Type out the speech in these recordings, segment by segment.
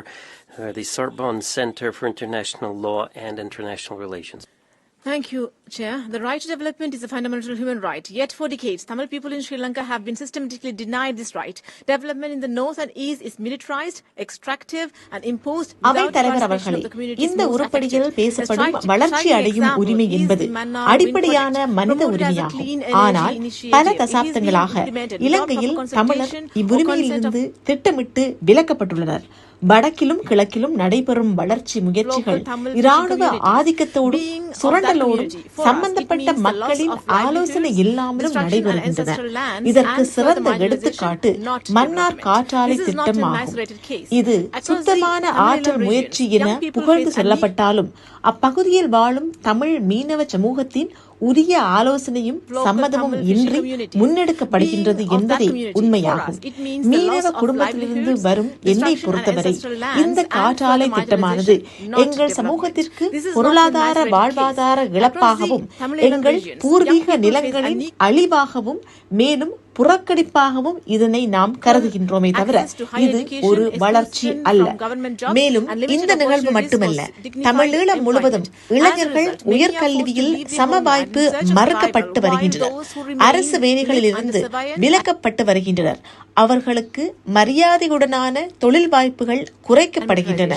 uh, the Sorbonne Center for International Law and International Relations. Thank you, Chair. The right to development is a fundamental human right. Yet for decades, Tamil people in Sri Lanka have been systematically denied this right. Development in the north and east is militarized, extractive, and imposed அவை without தலைவர் participation அவர்களே of the communities இந்த most உருப்படியில் affected. பேசப்படும் A stri- வளர்ச்சி striking அடையும் example உரிமை is என்பது the Mannar wind அடிப்படையான project, மனித promoted as a உரிமையாகும் clean energy ஆனால் initiative. பல It is being தசாப்தங்களாக implemented without இலங்கையில் proper தமிழர் consultation or இவ்வுரிமையிலிருந்து திட்டமிட்டு விலக்கப்பட்டுள்ளனர் வடக்கிலும் கிழக்கிலும் நடைபெறும் வளர்ச்சி முயற்சிகள் இராணுவ ஆதிக்கத்தோடும் சுரண்டலோடும் சம்பந்தப்பட்ட மக்களின் ஆலோசனை இல்லாமலும் நடைபெறுகின்றன இதற்கு சிறந்த எடுத்துக்காட்டு மன்னார். காற்றாலை isolated case. இது சுத்தமான ஆற்றல் முயற்சி என புகழ்ந்து சொல்லப்பட்டாலும் அப்பகுதியில் வாழும் தமிழ் மீனவ சமூகத்தின் உரிய ஆலோசனையும் சம்மதமும் இன்றி முன்னெடுக்கப்படுகின்றது என்பதே. உண்மையாகும் மீனவ குடும்பத்திலிருந்து வரும் என்னை and பொறுத்தவரை இந்த காற்றாலை திட்டமானது எங்கள். சமூகத்திற்கு பொருளாதார வாழ்வாதார. இழப்பாகவும் எங்கள் பூர்வீக நிலங்களின் அழிவாகவும் மேலும் புறக்கணிப்பாகவும் இதனை நாம் கருதுகின்றோமே தவிர இது ஒரு வளர்ச்சி அல்ல. மேலும் இந்த நிகழ்வு மட்டுமல்ல தமிழீழம் முழுவதும். இளைஞர்கள் உயர்கல்வியில் சம வாய்ப்பு மறுக்கப்பட்டு வருகின்றனர். அரசு வேலைகளில் இருந்து விலக்கப்பட்டு வருகின்றனர். அவர்களுக்கு மரியாதையுடனான தொழில் வாய்ப்புகள் குறைக்கப்படுகின்றன.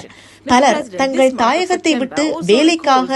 பலர் தங்கள் தாயகத்தை விட்டு வேலைக்காக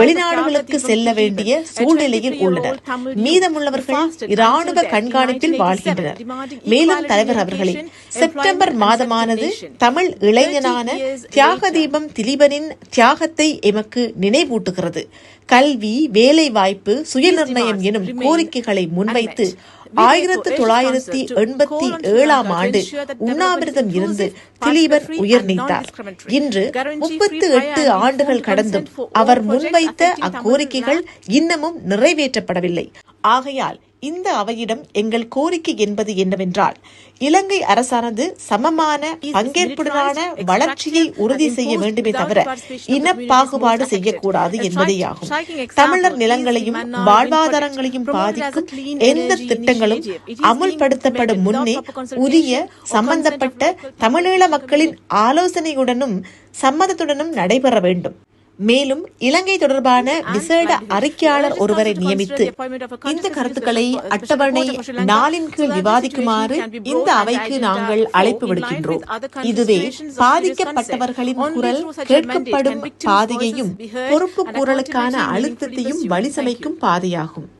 வெளிநாடுகளுக்கு செல்ல வேண்டிய சூழ்நிலையில் உள்ளனர். மீதமுள்ளவர்கள் இராணுவ கண்காணிப்பில் வாழ்கின்றனர். மேலும் தலைவர் அவர்களே செப்டம்பர் மாதமானது தமிழ் இளைஞனான தியாக தீபம் திலீபனின் தியாகத்தை எமக்கு நினைவூட்டுகிறது. கல்வி வேலை வாய்ப்பு சுயநிர்ணயம் எனும் கோரிக்கைகளை முன்வைத்து ஆயிரத்து தொள்ளாயிரத்தி எண்பத்தி ஏழாம் ஆண்டு உண்ணாவிரதம் இருந்து திலீபன் உயிர் நீத்தார் இன்று முப்பத்து எட்டு ஆண்டுகள் கடந்தும் அவர் முன்வைத்த அக்கோரிக்கைகள் இன்னமும் நிறைவேற்றப்படவில்லை. ஆகையால் இந்த அவையிடம் எங்கள் கோரிக்கை என்பது என்னவென்றால் இலங்கை அரசானது சமமான பங்கேற்புடனான வளர்ச்சியை உறுதி செய்ய வேண்டுமே தவிர இன பாகுபாடு செய்யக்கூடாது என்பதேயாகும். தமிழர் நிலங்களையும் வாழ்வாதாரங்களையும் பாதிக்கும் எந்த திட்டங்களும் அமுல்படுத்தப்படும் முன்னே உரிய சம்பந்தப்பட்ட தமிழீழ மக்களின் ஆலோசனையுடனும் சம்மதத்துடனும் நடைபெற வேண்டும். மேலும் இலங்கை தொடர்பான விசேட அறிக்கையாளர் ஒருவரை நியமித்து இந்த கருத்துக்களை அட்டவணை நாளின் கீழ் விவாதிக்குமாறு இந்த அவைக்கு நாங்கள் அழைப்பு விடுக்கின்றோம். இதுவே பாதிக்கப்பட்டவர்களின் குரல் கேட்கப்படும் பாதையையும் பொறுப்பு கூறலுக்கான அழுத்தத்தையும் வழி சமைக்கும் பாதையாகும்.